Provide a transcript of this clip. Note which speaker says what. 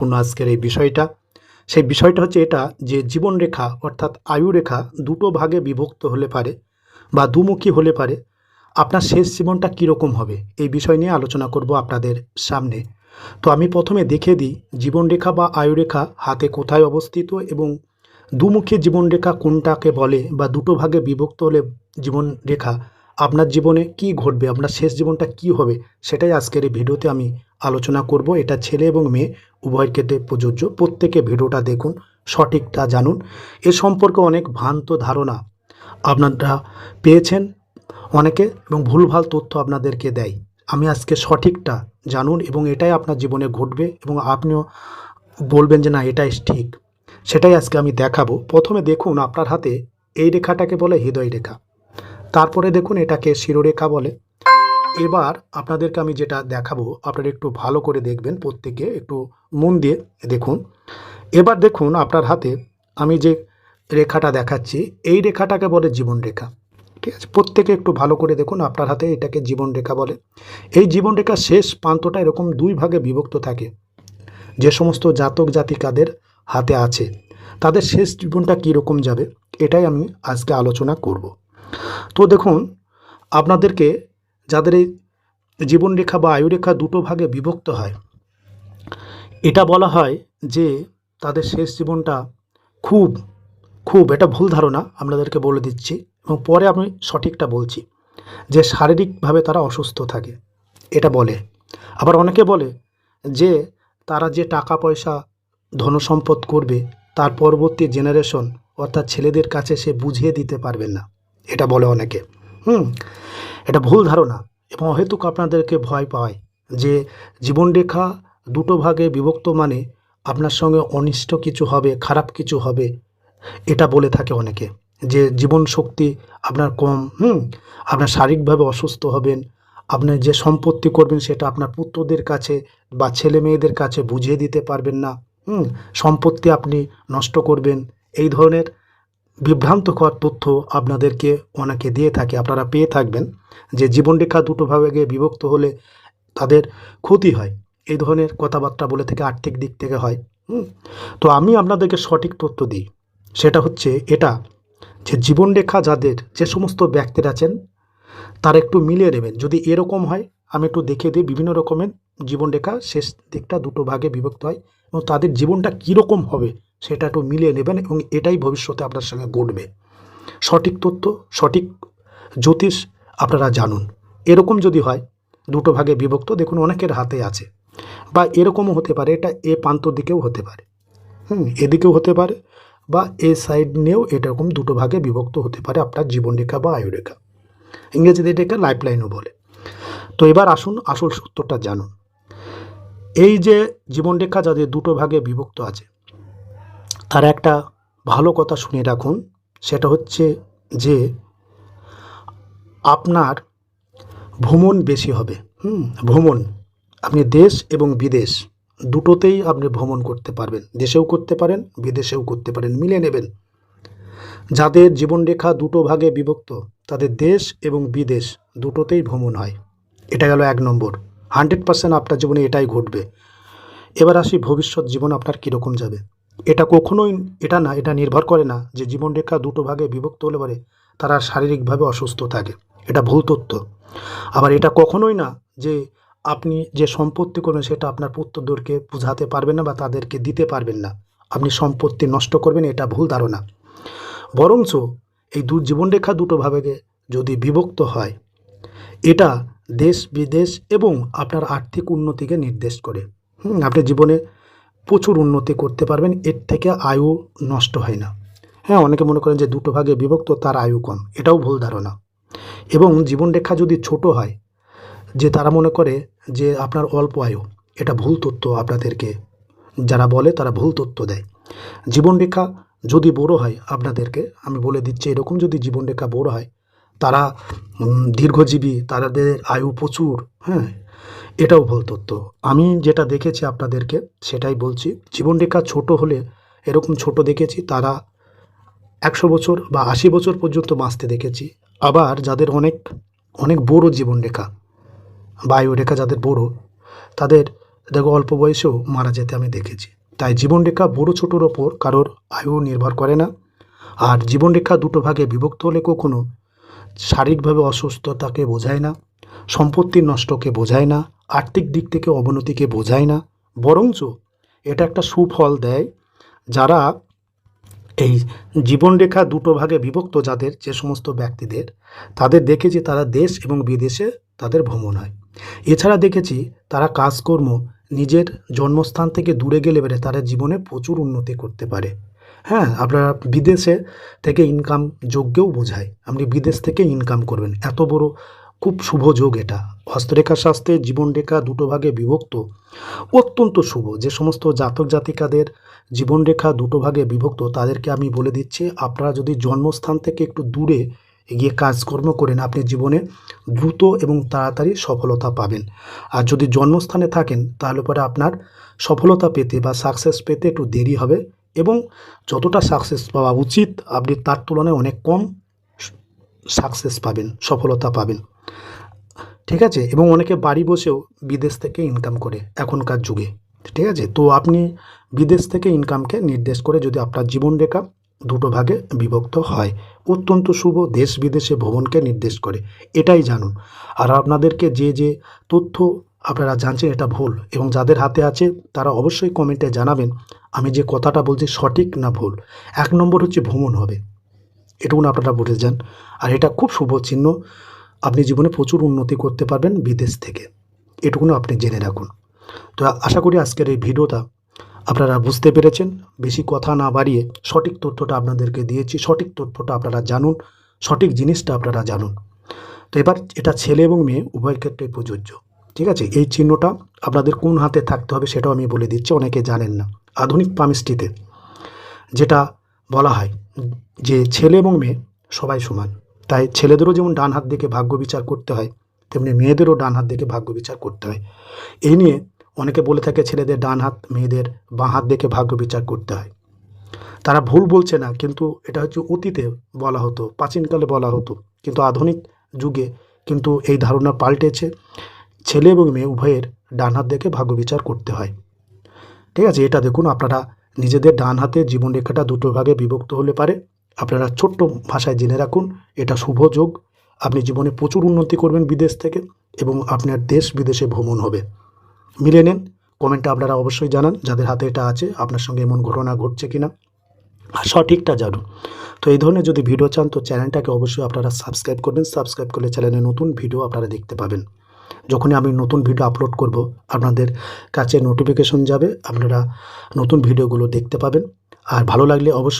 Speaker 1: পূর্ণ আজকের এই বিষয়টা। সেই বিষয়টা হচ্ছে এটা যে জীবনরেখা অর্থাৎ আয়ুরেখা দুটো ভাগে বিভক্ত হলে পারে বা দুমুখী হলে পারে। আপনার শেষ জীবনটা কীরকম হবে এই বিষয় নিয়ে আলোচনা করব আপনাদের সামনে। তো আমি প্রথমে দেখে দিই জীবনরেখা বা আয়ুরেখা হাতে কোথায় অবস্থিত এবং দুমুখী জীবনরেখা কোনটাকে বলে বা দুটো ভাগে বিভক্ত হলে জীবনরেখা আপনার জীবনে কি ঘটবে, আপনার শেষ জীবনটা কি হবে, সেটাই আজকের এই ভিডিওতে আমি আলোচনা করব। এটা ছেলে এবং মেয়ে, উভয়ের ক্ষেত্রে প্রযোজ্য। প্রত্যেকে ভিডিওটা দেখুন, সঠিকটা জানুন। এ সম্পর্কে অনেক ভ্রান্ত ধারণা আপনারা পেয়েছেন অনেকে এবং ভুলভাল তথ্য আপনাদেরকে দেয়। আমি আজকে সঠিকটা জানুন এবং এটাই আপনার জীবনে ঘটবে এবং আপনিও বলবেন যে না, এটাই ঠিক। সেটাই আজকে আমি দেখাবো। প্রথমে দেখুন, আপনার হাতে এই রেখাটাকে বলে হৃদয় রেখা। তারপরে দেখুন এটাকে শিরোরেখা বলে। এবার আপনাদেরকে আমি যেটা দেখাবো, আপনারা একটু ভালো করে দেখবেন প্রত্যেকে একটু মন দিয়ে দেখুন। এবার দেখুন আপনার হাতে আমি যে রেখাটা দেখাচ্ছি, এই রেখাটাকে বলে জীবন রেখা। ঠিক আছে? প্রত্যেকে একটু ভালো করে দেখুন আপনার হাতে এটাকে জীবন রেখা বলে। এই জীবন রেখার শেষ প্রান্তটা এরকম দুই ভাগে বিভক্ত থাকে। যে সমস্ত জাতক জাতিকাদের হাতে আছে, তাদের শেষ জীবনটা কীরকম যাবে, এটাই আমি আজকে আলোচনা করব। তো দেখুন, আপনাদেরকে যাদের এই জীবনরেখা বা আয়ুরেখা দুটো ভাগে বিভক্ত হয়, এটা বলা হয় যে তাদের শেষ জীবনটা খুব খুব এটা ভুল ধারণা আপনাদেরকে বলে দিচ্ছি এবং পরে আমি সঠিকটা বলছি যে শারীরিকভাবে তারা অসুস্থ থাকে, এটা বলে। আবার অনেকে বলে যে তারা যে টাকা পয়সা ধনসম্পদ করবে তার পরবর্তী জেনারেশন অর্থাৎ ছেলেদের কাছে সে বুঝিয়ে দিতে পারবেন না। এটা বলে অনেকে। হুম? এটা ভুল ধারণা এবং অহেতুক আপনাদেরকে ভয় পায় যে জীবনরেখা দুটো ভাগে বিভক্ত মানে আপনার সঙ্গে অনিষ্ট কিছু হবে, খারাপ কিছু হবে। এটা বলে থাকে অনেকে যে জীবন শক্তি আপনার কম, হুম? আপনার শারীরিকভাবে অসুস্থ হবেন, আপনি যে সম্পত্তি করবেন সেটা আপনার পুত্রদের কাছে বা ছেলে মেয়েদের কাছে বুঝিয়ে দিতে পারবেন না, হুম? সম্পত্তি আপনি নষ্ট করবেন, এই ধরনের বিভ্রান্তকর তথ্য আপনাদেরকে অনেকে দিয়ে থাকে, আপনারা পেয়ে থাকবেন যে জীবনরেখা দুটো ভাগে বিভক্ত হলে তাদের ক্ষতি হয়। এই ধরনের কথাবার্তা বলে থেকে, আর্থিক দিক থেকে হয়। তো আমি আপনাদেরকে সঠিক তথ্য দিই। সেটা হচ্ছে এটা যে জীবনরেখা যাদের, যে সমস্ত ব্যক্তির আছেন, তারা একটু মিলিয়ে নেবেন। যদি এরকম হয়, আমি একটু দেখে দিই বিভিন্ন রকমের জীবনরেখা শেষ দিকটা দুটো ভাগে বিভক্ত হয় এবং তাদের জীবনটা কীরকম হবে সেটা একটু মিলিয়ে নেবেন এবং এটাই ভবিষ্যতে আপনার সঙ্গে ঘটবে। সঠিক তথ্য, সঠিক জ্যোতিষ আপনারা জানুন। এরকম যদি হয়, দুটো ভাগে বিভক্ত, দেখুন অনেকের হাতে আছে। বা এরকমও হতে পারে, এটা এ প্রান্ত দিকেও হতে পারে। হুম, এদিকেও হতে পারে বা এ সাইড নিয়েও এরকম দুটো ভাগে বিভক্ত হতে পারে আপনার জীবনরেখা বা আয়ুরেখা। ইংরেজিতে এটাকে লাইফ লাইনও বলে। তো এবার আসুন, আসল সত্যটা জানুন। এই যে জীবনরেখা, যাদের দুটো ভাগে বিভক্ত আছে তার একটা ভালো কথা শুনে রাখুন, সেটা হচ্ছে যে আপনার ভ্রমণ বেশি হবে। হুম, ভ্রমণ। আপনি দেশ এবং বিদেশ, দুটোতেই আপনি ভ্রমণ করতে পারবেন। দেশেও করতে পারেন, বিদেশেও করতে পারেন। মিলে নেবেন। যাদের জীবনরেখা দুটো ভাগে বিভক্ত, তাদের দেশ এবং বিদেশ দুটোতেই ভ্রমণ হয়। এটা গেল এক নম্বর। হান্ড্রেড পার্সেন্ট আপনার জীবনে এটাই ঘটবে। এবার আসি ভবিষ্যৎ জীবন আপনার কীরকম যাবে। এটা কখনোই, এটা না, এটা নির্ভর করে না যে জীবনরেখা দুটো ভাগে বিভক্ত হলে পরে তারা শারীরিকভাবে অসুস্থ থাকে। এটা ভুল তথ্য। আবার এটা কখনোই না যে আপনি যে সম্পত্তি করবেন সেটা আপনার পুত্রদেরকে বোঝাতে পারবেন না বা তাদেরকে দিতে পারবেন না। আপনি সম্পত্তি নষ্ট করবেন, এটা ভুল ধারণা। বরঞ্চ এই দু জীবনরেখা দুটো ভাগে যদি বিভক্ত হয়, এটা দেশ বিদেশ এবং আপনার আর্থিক উন্নতিকে নির্দেশ করে। আপনি জীবনে প্রচুর উন্নতি করতে পারবেন, এর থেকে আয়ু নষ্ট হয় না। হ্যাঁ অনেকে মনে করেন যে দুটো ভাগে বিভক্ত, তার আয়ু কম। এটাও ভুল ধারণা। এবং জীবনরেখা যদি ছোট হয়, যে তারা মনে করে যে আপনার অল্প আয়ু, এটা ভুল তথ্য আপনাদেরকে, যারা বলে তারা ভুল তথ্য দেয়। জীবনরেখা যদি বড় হয় আপনাদেরকে, আমি বলে দিচ্ছি এরকম যদি জীবনরেখা বড় হয়, তারা দীর্ঘজীবী, তাদের আয়ু প্রচুর হ্যাঁ এটাও ভুল তথ্য। আমি যেটা দেখেছি আপনাদেরকে, সেটাই বলছি। জীবনরেখা ছোট হলে, এরকম ছোট দেখেছি, তারা একশো বছর বা আশি বছর পর্যন্ত বাঁচতে দেখেছি। আবার যাদের অনেক অনেক বড় জীবনরেখা, বায়ুরেখা যাদের বড়, তাদের দেখো অল্প বয়সেও মারা যেতে আমি দেখেছি। তাই জীবনরেখা বড় ছোটোর ওপর কারোর আয়ু নির্ভর করে না। আর জীবনরেখা দুটো ভাগে বিভক্ত হলে কখনো শারীরিকভাবে অসুস্থতাকে বোঝায় না। সম্পত্তির নষ্টকে বোঝায় না, আর্থিক দিক থেকে অবনতিকে বোঝায় না, বরঞ্চ এটা একটা সুফল দেয় যারা এই জীবনরেখা দুটো ভাগে বিভক্ত যাদের, যে সমস্ত ব্যক্তিদের, তাদের দেখেছি তারা দেশ এবং বিদেশে তাদের ভ্রমণ হয়। এছাড়া দেখেছি তারা কাজকর্ম, নিজের জন্মস্থান থেকে দূরে গেলে বেড়ে তারা জীবনে প্রচুর উন্নতি করতে পারে। হ্যাঁ আপনারা বিদেশে থেকে ইনকাম যোগ্যও বোঝায়। আপনি বিদেশ থেকে ইনকাম করবেন। এত বড় খুব শুভ যোগ এটা। হস্তরেখা শাস্ত্রে জীবনরেখা দুটো ভাগে বিভক্ত। অত্যন্ত শুভ। যে সমস্ত জাতক জাতিকাদের জীবনরেখা দুটো ভাগে বিভক্ত, তাদেরকে আমি বলে দিচ্ছি, আপনারা যদি জন্মস্থান থেকে একটু দূরে গিয়ে কাজকর্ম করেন, আপনি জীবনে দ্রুত এবং তাড়াতাড়ি সফলতা পাবেন। আর যদি জন্মস্থানে থাকেন, তাহলে পরে আপনার সফলতা পেতে বা সাকসেস পেতে একটু দেরি হবে এবং যতটা সাকসেস পাওয়া উচিত, আপনি তার তুলনায় অনেক কম সাকসেস পাবেন, সফলতা পাবেন। ঠিক আছে? এবং অনেকে বাড়ি বসেও বিদেশ থেকে ইনকাম করে এখনকার যুগে। ঠিক আছে? তো আপনি বিদেশ থেকে ইনকামকে নির্দেশ করে যদি আপনার জীবনরেখা দুটো ভাগে বিভক্ত হয়, অত্যন্ত শুভ দেশ বিদেশে ভ্রমণকে নির্দেশ করে। এটাই জানুন। আর আপনাদেরকে যে যে তথ্য আপনারা জানছেন এটা ভুল এবং যাদের হাতে আছে তারা অবশ্যই কমেন্টে জানাবেন, আমি যে কথাটা বলছি সঠিক না ভুল? এক নম্বর হচ্ছে ভ্রমণ হবে। এটুকুন আপনারা বুঝে যান। আর এটা খুব শুভ চিহ্ন। আপনি জীবনে প্রচুর উন্নতি করতে পারবেন বিদেশ থেকে। এটুকুনও আপনি জেনে রাখুন। তো আশা করি আজকের এই ভিডিওটা আপনারা বুঝতে পেরেছেন। বেশি কথা না বাড়িয়ে সঠিক তথ্যটা আপনাদেরকে দিয়েছি। সঠিক তথ্যটা আপনারা জানুন। সঠিক জিনিসটা আপনারা জানুন। তো এবার এটা ছেলে এবং মেয়ে উভয় ক্ষেত্রেই প্রযোজ্য। ঠিক আছে? এই চিহ্নটা আপনাদের কোন হাতে থাকতে হবে সেটাও আমি বলে দিচ্ছি, অনেকে জানেন না। আধুনিক পামিস্ট্রিতে যেটা বলা হয় যে ছেলে এবং মেয়ে সবাই সমান। তাই ছেলেদেরও যেমন ডান হাত দেখে ভাগ্য বিচার করতে হয়, তেমনি মেয়েদেরও ডান হাত দেখে ভাগ্য বিচার করতে হয়। এই নিয়ে অনেকে বলে থাকে ছেলেদের ডান হাত, মেয়েদের বাঁ হাত দেখে ভাগ্য বিচার করতে হয়। তারা ভুল বলছে না, কিন্তু এটা হচ্ছে অতীতে বলা হতো, প্রাচীনকালে বলা হতো, কিন্তু আধুনিক যুগে কিন্তু এই ধারণা পাল্টেছে। ছেলে এবং মেয়ে উভয়ের ডান হাত দেখে ভাগ্য বিচার করতে হয়। ঠিক আছে, এটা দেখুন, আপনারা নিজেদের ডান হাতে জীবনরেখাটা দুটো ভাগে বিভক্ত হলে পারে। আপনারা ছোট্ট ভাষায় জেনে রাখুন, এটা শুভ যোগ। আপনি জীবনে প্রচুর উন্নতি করবেন বিদেশ থেকে এবং আপনার দেশ বিদেশে ভ্রমণ হবে। মিলে নেন কমেন্টে আপনারা অবশ্যই জানান, যাদের হাতে এটা আছে, আপনার সঙ্গে এমন ঘটনা ঘটছে কিনা। আর সঠিকটা জানুন। তো এই ধরনের যদি ভিডিও চান, তো চ্যানেলটাকে অবশ্যই আপনারা সাবস্ক্রাইব করবেন। সাবস্ক্রাইব করলে চ্যানেলে নতুন ভিডিও আপনারা দেখতে পাবেন। যখনই আমি নতুন ভিডিও আপলোড করব, আপনাদের কাছে নোটিফিকেশন যাবে, আপনারা নতুন ভিডিওগুলো দেখতে পাবেন। আর ভালো লাগলে অবশ্যই